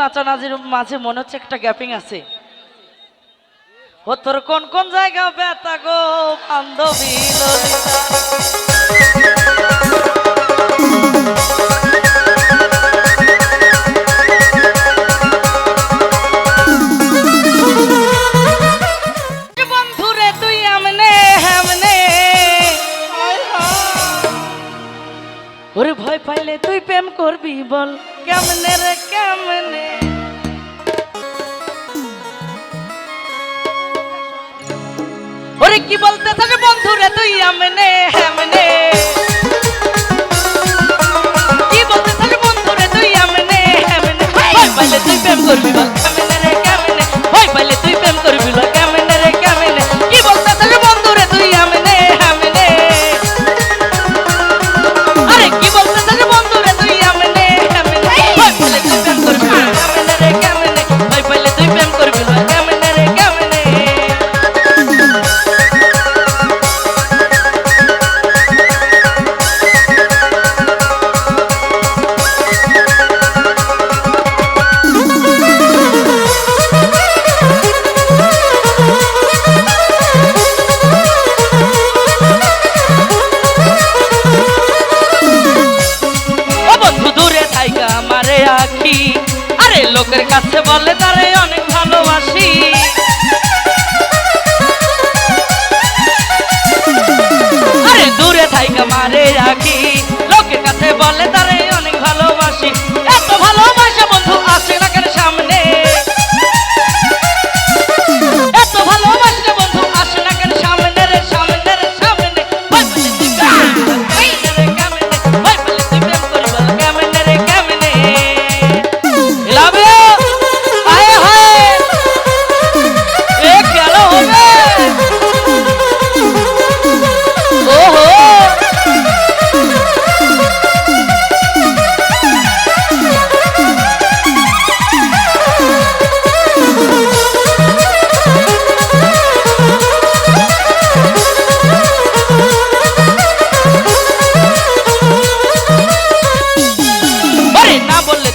নাচানাচির মাঝে মনে হচ্ছে একটা গ্যাপিং আছে। ও তোর কোন কোন জায়গা ব্যথা গো, বান্ধবী ভয় পাইলে তুই প্রেম করবি বল। কেমনে রে কেমনে ওরে কি বলতে থাকে বন্ধু বন্ধুরে তুই আমনে হ্যামনে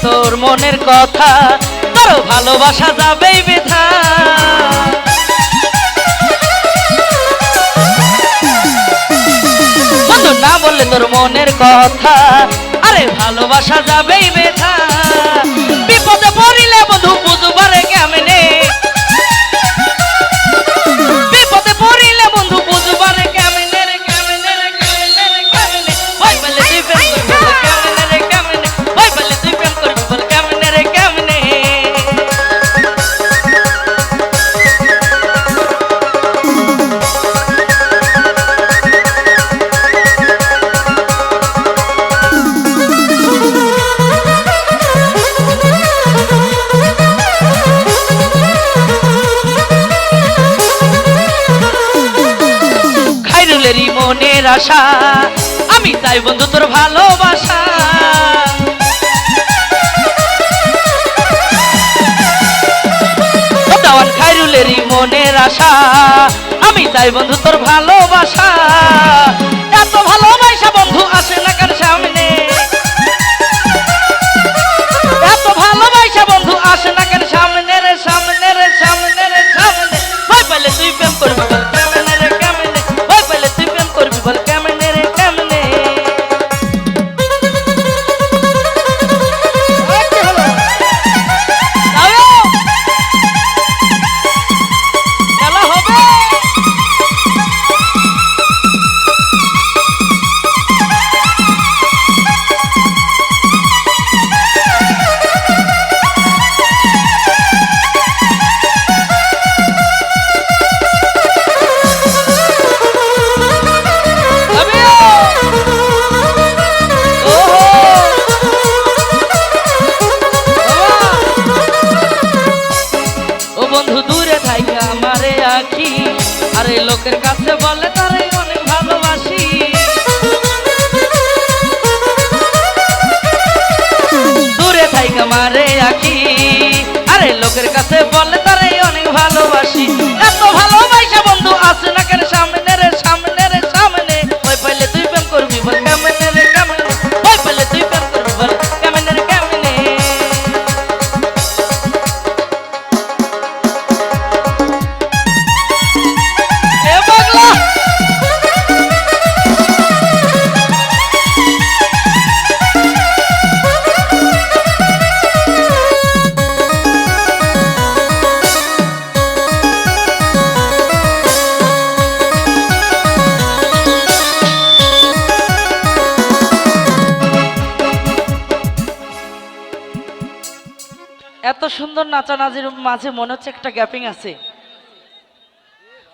তোর মনের কথা, আরও ভালোবাসা যাবে বেথা। না বললে তোর মনের কথা, আরে ভালোবাসা যাবেই বেথা। বিপদে পড়িলে বধু বুঝবারে আশা আমি তাই বন্ধু তোর ভালোবাসা। দাওয়ান খাইরুলেরই মনের আশা। আমি তাই বন্ধু তোর ভালোবাসা। লোকের কাছে বলে, তারে অনেক ভালোবাসি। দূরে থাইকে মারে আঁকি। আরে লোকের কাছে বলে, তারে অনেক ভালোবাসি। এত ভালো সুন্দর নাচানাচির মাঝে মনে হচ্ছে একটা গ্যাপিং আছে।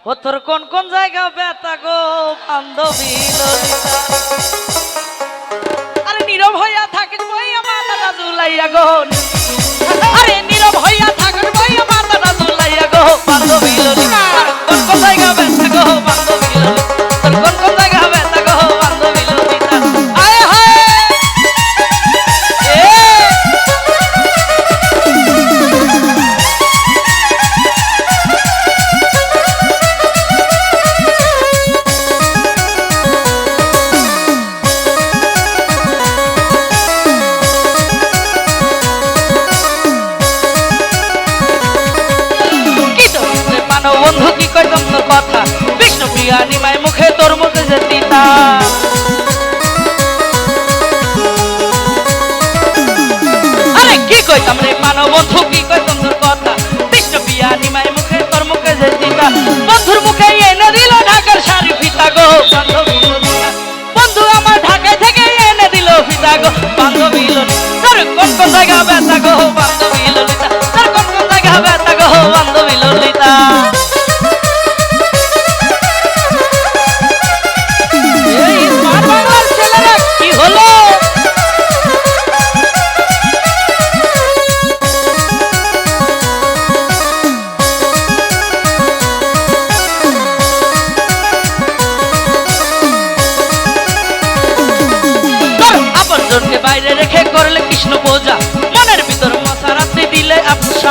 ও তোর কোন কোন জায়গা ব্যথা গো, বান্ধবী আরে নীরব হইয়া থাকিস মাথাটা ঝুলাইয়া গো। আরে নীরব হইয়া থাকিস বইয়া মাথাটা ঝুলাইয়া গো, বান্ধবী কোন কোন জায়গা ব্যথা গো, বান্ধবী কোন কোন কথা। বিষ্ণু প্রিয়া নিমাই মুখে তোর মুখে যে তিতা? আরে কি কইতাম রে মানব বন্ধু, কি কইতাম তোর কথা? বিষ্ণু প্রিয়া নিমাই মুখে তোর মুখে যে তিতা? বন্ধুর মুখে এনে দিল ঢাকার শাড়ি ফিতা গো বন্ধু আমার ঢাকায় থেকে এনে দিল ফিতা গো, বান্ধবী। কোন কোন জায়গা ব্যথা গো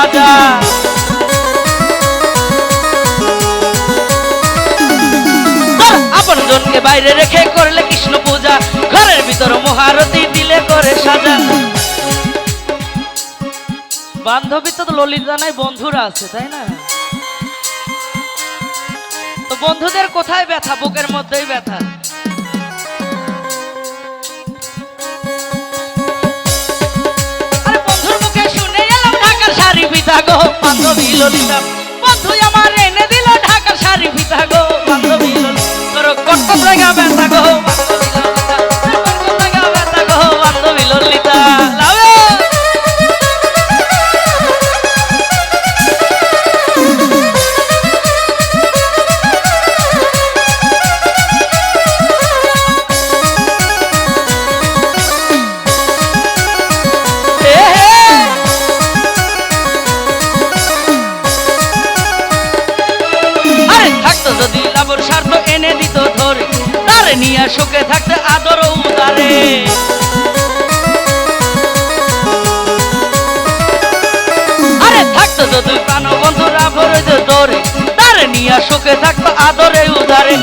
সাজা তোর বাইরে রেখে করলে কৃষ্ণ পূজা। ঘরের ভিতর মহারতি দিলে করে সাজা। বান্ধবী তো ললিতা নাই বন্ধুরা আছে, তাই না? তো বন্ধুদের কোথায় ব্যথা? বুকের মধ্যেই ব্যথা। গো বান্ধবী ললিতা। বন্ধু আমার এনে দিল ঢাকার শাড়ি পিতা গো বান্ধবী ললিতা। তোর কটক জায়গা তারে নিয়ে সুখে থাকতে আদর উদারে। আরে থাকতো যদি প্রাণ বন্ধুরা ভরে যে ধরে তারে নিয়ে সুখে থাকতো আদরে উদারে।